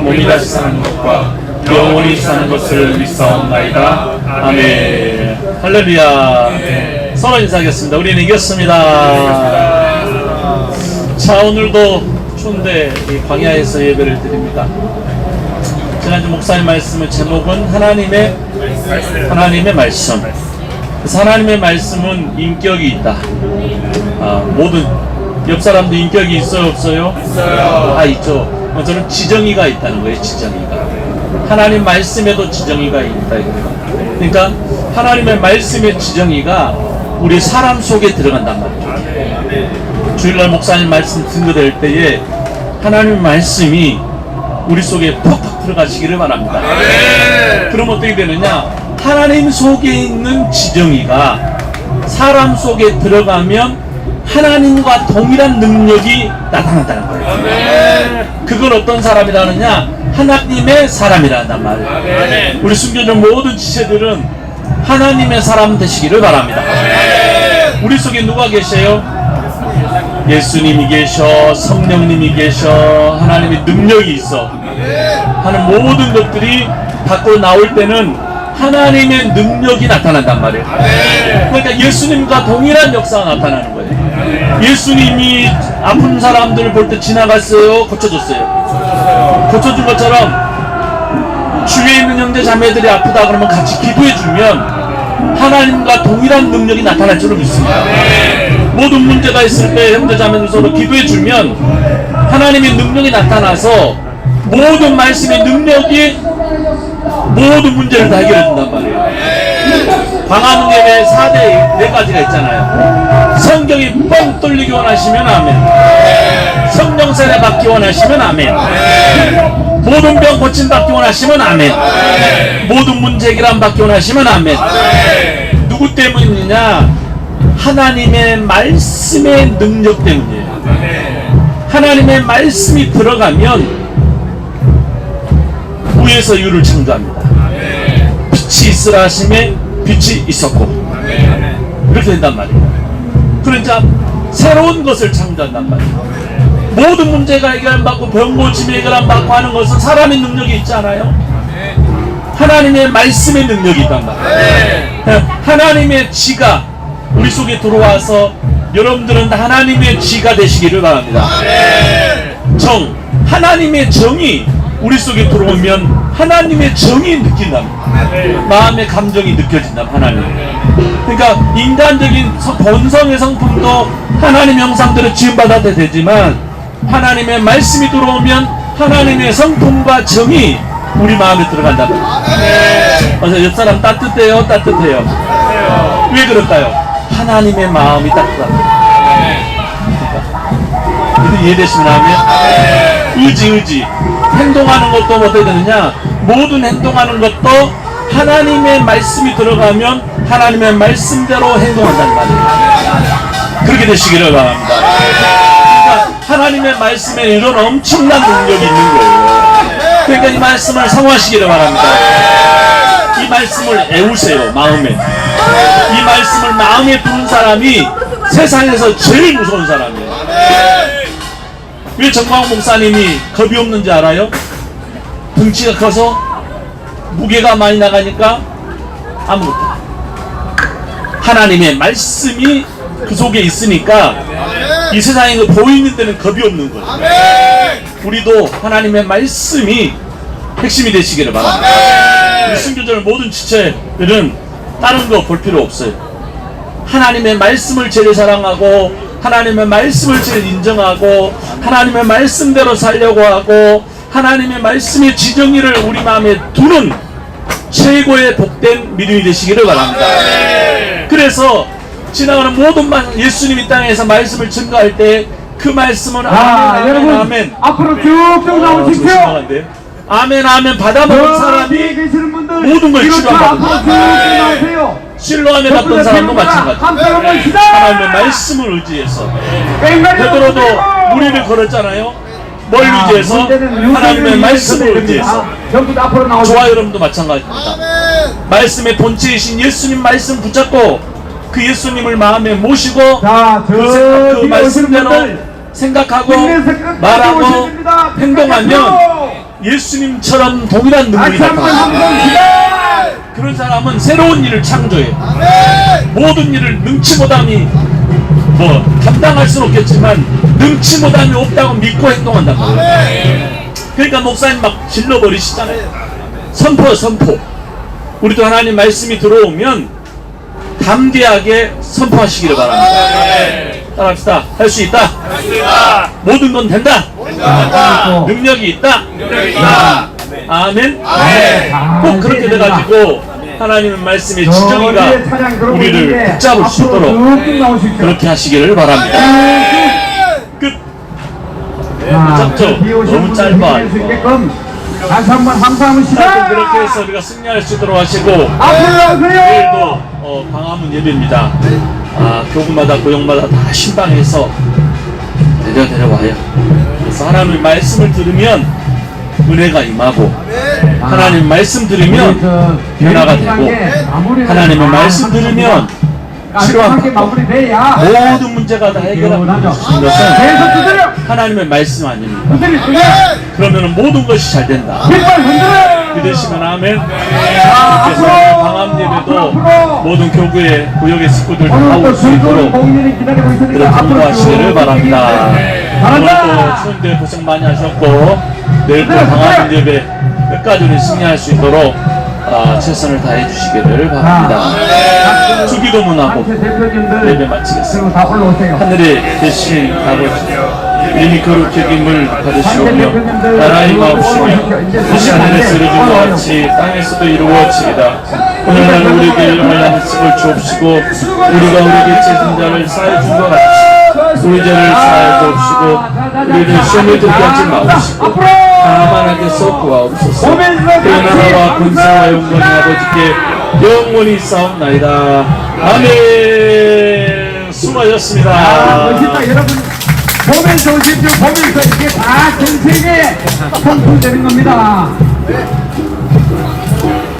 몸이 다시 사는 것과 영원히 사는 것을 믿사옵나이다 아멘 할렐루야. 서로 인사하겠습니다. 우리는 이겼습니다. 자, 오늘도 추운데 이 광야에서 예배를 드립니다. 지난주 목사님 말씀의 제목은 하나님의 하나님의 말씀. 하나님의 말씀은 인격이 있다. 아, 모든 옆 사람도 인격이 있어요, 없어요? 있어요. 다 있죠. 어, 저는 지정의가 있다는 거예요, 지정의가. 하나님 말씀에도 지정의가 있다 이거예요. 그러니까 하나님의 말씀의 지정의가 우리 사람 속에 들어간단 말이죠. 주일날 목사님 말씀 증거될 때에 하나님의 말씀이 우리 속에 퍽퍽 들어가시기를 바랍니다. 그럼 어떻게 되느냐? 하나님 속에 있는 지정의가 사람 속에 들어가면 하나님과 동일한 능력이 나타난다는 거예요. 그걸 어떤 사람이라 하느냐? 하나님의 사람이라 한단 말이에요. 우리 숨겨진 모든 지체들은 하나님의 사람 되시기를 바랍니다. 우리 속에 누가 계셔요? 예수님이 계셔, 성령님이 계셔, 하나님의 능력이 있어. 하는 모든 것들이 밖으로 나올 때는 하나님의 능력이 나타난단 말이에요. 그러니까 예수님과 동일한 역사가 나타나는 거예요. 예수님이 아픈 사람들을 볼 때 지나갔어요, 고쳐줬어요. 고쳐준 것처럼 주위에 있는 형제 자매들이 아프다 그러면 같이 기도해 주면 하나님과 동일한 능력이 나타날 줄을 믿습니다. 모든 문제가 있을 때 형제 자매들 서로 기도해 주면 하나님의 능력이 나타나서 모든 말씀의 능력이 모든 문제를 다 해결해 준단 말이에요. 광화문 예배 4대 4가지가 있잖아요. 성경이 뻥 뚫리기 원하시면 아멘. 성령 세례 받기 원하시면 아멘. 모든 병 고침 받기 원하시면 아멘. 모든 문제 해결함 받기 원하시면 아멘. 누구 때문이냐? 하나님의 말씀의 능력 때문이에요. 하나님의 말씀이 들어가면 우에서 유를 창조합니다. 빛이 있으라 하심에 빛이 있었고 이렇게 된단 말이에요. 그러니까 새로운 것을 창조한단 말이에요. 모든 문제가 해결 안 받고 병 고침이 해결 안 받고 하는 것은 사람의 능력이 있잖아요. 하나님의 말씀의 능력이 있단 말이에요. 하나님의 지가 우리 속에 들어와서 여러분들은 다 하나님의 지가 되시기를 바랍니다. 정, 하나님의 정이 우리 속에 들어오면 하나님의 정이 느낀답니다. 마음의 감정이 느껴진다, 하나님. 그러니까 인간적인 성- 본성의 성품도 하나님 형상대로 지음받아야 되지만 하나님의 말씀이 들어오면 하나님의 성품과 정이 우리 마음에 들어간다. 그래서 옆 사람 따뜻해요, 따뜻해요. 왜 그럴까요? 하나님의 마음이 따뜻합니다. 그러니까 이해되시면 하면 의지 의지 행동하는 것도 어떻게 되느냐? 모든 행동하는 것도 하나님의 말씀이 들어가면 하나님의 말씀대로 행동한다는 말이에요. 그렇게 되시기를 바랍니다. 그러니까 하나님의 말씀에 이런 엄청난 능력이 있는 거예요. 그러니까 이 말씀을 사모하시기를 바랍니다. 이 말씀을 애우세요 마음에. 이 말씀을 마음에 두는 사람이 세상에서 제일 무서운 사람이에요 왜 정광 목사님이 겁이 없는지 알아요? 등치가 커서 무게가 많이 나가니까 아무것도 하나님의 말씀이 그 속에 있으니까 이 세상에 그 보이는 데는 겁이 없는 거예요. 우리도 하나님의 말씀이 핵심이 되시기를 바랍니다. 우리 순교절 모든 지체들은 다른 거 볼 필요 없어요. 하나님의 말씀을 제일 사랑하고 하나님의 말씀을 제일 인정하고 하나님의 말씀대로 살려고 하고 하나님의 말씀의 지정의를 우리 마음에 두는 최고의 복된 믿음이 되시기를 바랍니다. 그래서 지나가는 모든 말 예수님이 땅에서 말씀을 증거할 때 그 말씀은 자, 아멘 아멘 여러분 아멘 앞으로 쭉쭉 어, 나오십시오. 아멘 아멘 받아먹은 사람이 계시는 분들 모든 걸쭉 나오세요. 실로암에 갔던 사람도 마찬가지. 시작. 하나님의 말씀을 의지해서 베드로도 무리를 걸었잖아요. 뭘 아, 의지해서 하나님의 말씀을 의지해서 전부 다 앞으로 나오죠. 저와 여러분도 마찬가지입니다. 말씀의 본체이신 예수님 말씀 붙잡고 그 예수님을 마음에 모시고 자, 그, 저 생각, 그 뒤에 오시는 말씀대로 분들 생각하고 국내에서 끝까지 말하고 됩니다. 행동하면 예수님처럼 동일한 눈물이 다시 한번. 그런 사람은 새로운 일을 창조해요. 모든 일을 능치 못함이 뭐 감당할 수는 없겠지만 능치 못함이 없다고 믿고 행동한단 말이에요. 그러니까 목사님 막 질러버리시잖아요. 선포 선포. 우리도 하나님 말씀이 들어오면 담대하게 선포하시기를 바랍니다. 따라합시다. 할 수 있다. 모든 건 된다. 능력이 있다. 아멘. 꼭 그렇게 돼가지고 하나님의 말씀의 저 지정이가 우리를 붙잡을 수 있도록. 그렇게 하시기를 바랍니다. 끝. 자, 짧죠? 뒤에 오신 너무 짧아, 다시 한번 시작. 그렇게 해서 우리가 승리할 수 있도록 하시고 나오세요. 내일도 어, 광화문 예배입니다. 아, 교구마다 고용마다 다 신방해서 내려 내려와요. 그래서 하나님의 말씀을 들으면 은혜가 임하고 하나님 말씀 들으면 변화가 되고 하나님의 말씀 들으면 마무리돼야 모든 문제가 다 해결하는 시원하죠. 것은. 하나님의 말씀 두드려. 그러면 모든 것이 잘 된다. 믿으시면 아멘. 자, 그래서 앞으로. 방암 예배도. 모든 교구의 구역의 식구들 다 오늘 또 나올 수 있도록 공부하시기를 쭉 바랍니다. 오늘도 잘한다. 추운데 고생 많이 하셨고 내일도 방암 예배 끝까지 우리 승리할 수 있도록 아, 최선을 다해 주시기를 바랍니다. 주기도 문하고 단체 대표님들 예배 마치겠습니다. 하늘에 계신 아버지 이름이 거룩히 여김을 받으시오며 나라의 마옵시며 뜻이 하늘에서 이루어진 것 같이 땅에서도 이루어지이다 오늘날 우리에게 일용할 양식을 주옵시고 우리가 우리에게 죄진 자를 사해 준것 같이 우리 죄를 사해 주옵시고 우리를 시험에 들게 하지 마옵시고 다만 하게서 구하옵소서 그 나라와 군사와 영광이 아버지께 영원히 싸움나이다. 아멘! 수고하셨습니다. 아, 멋있다 여러분. 보면서 오십시오. 보면서 이게 다 전 세계 성품되는 겁니다